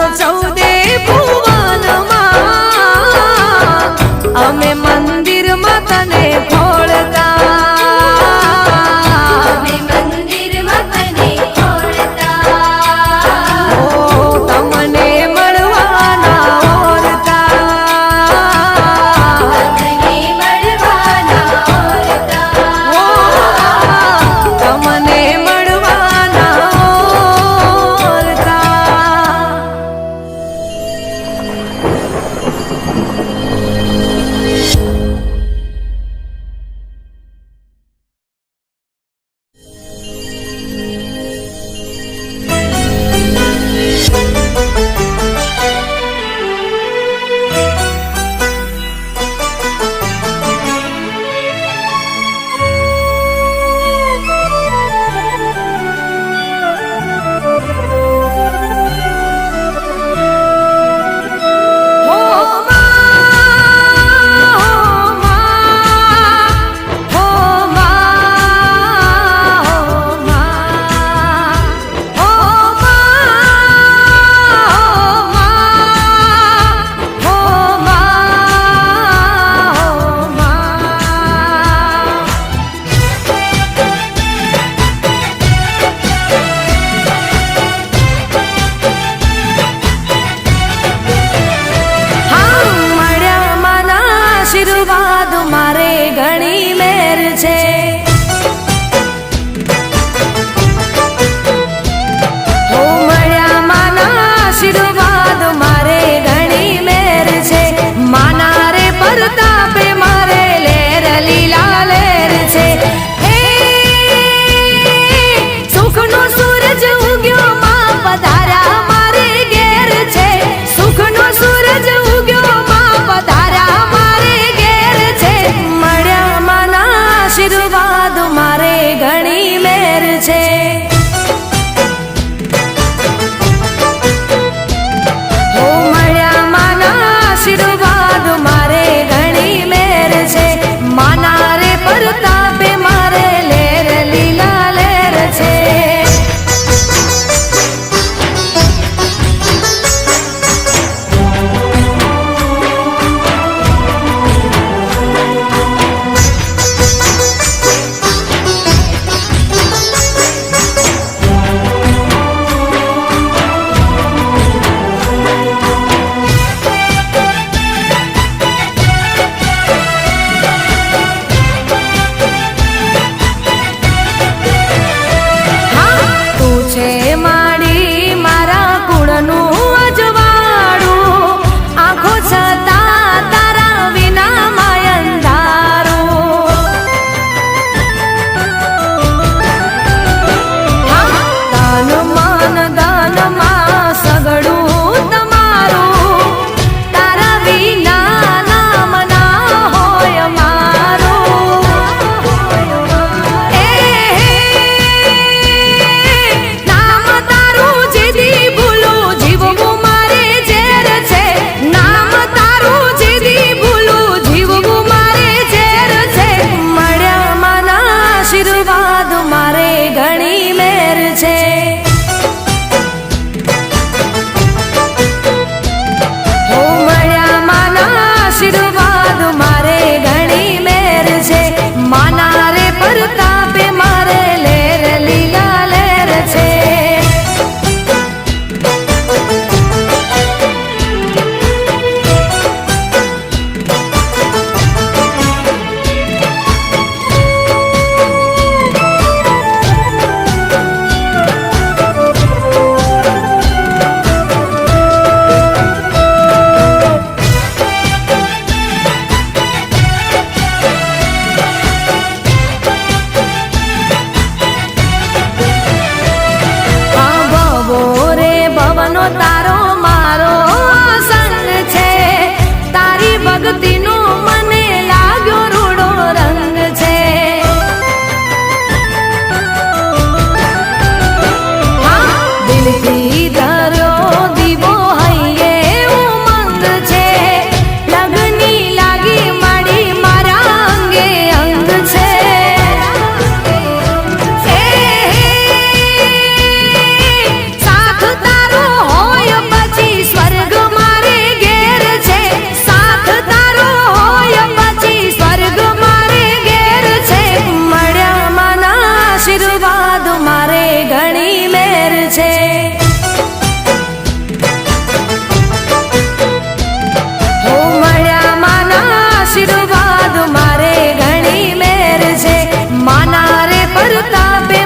我走。કરતા બે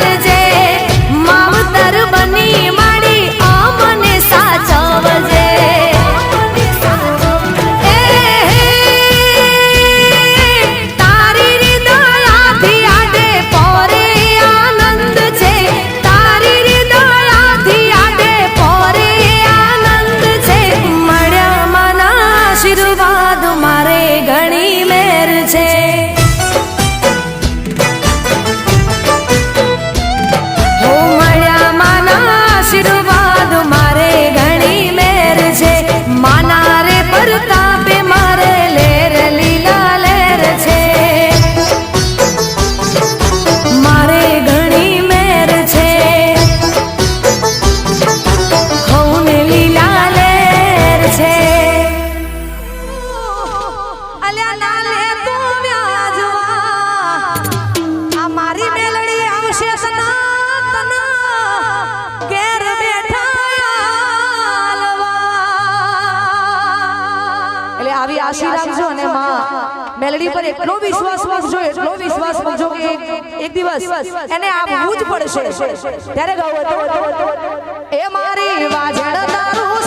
말해줘 આવી આશી રાખજો અને માં, મેલડી પર એટલો વિશ્વાસ રાખજો, એટલો વિશ્વાસ રાખજો કે એક દિવસ એને આપવું જ પડશે. ત્યારે ગાવ એ મારી વાજણ તારું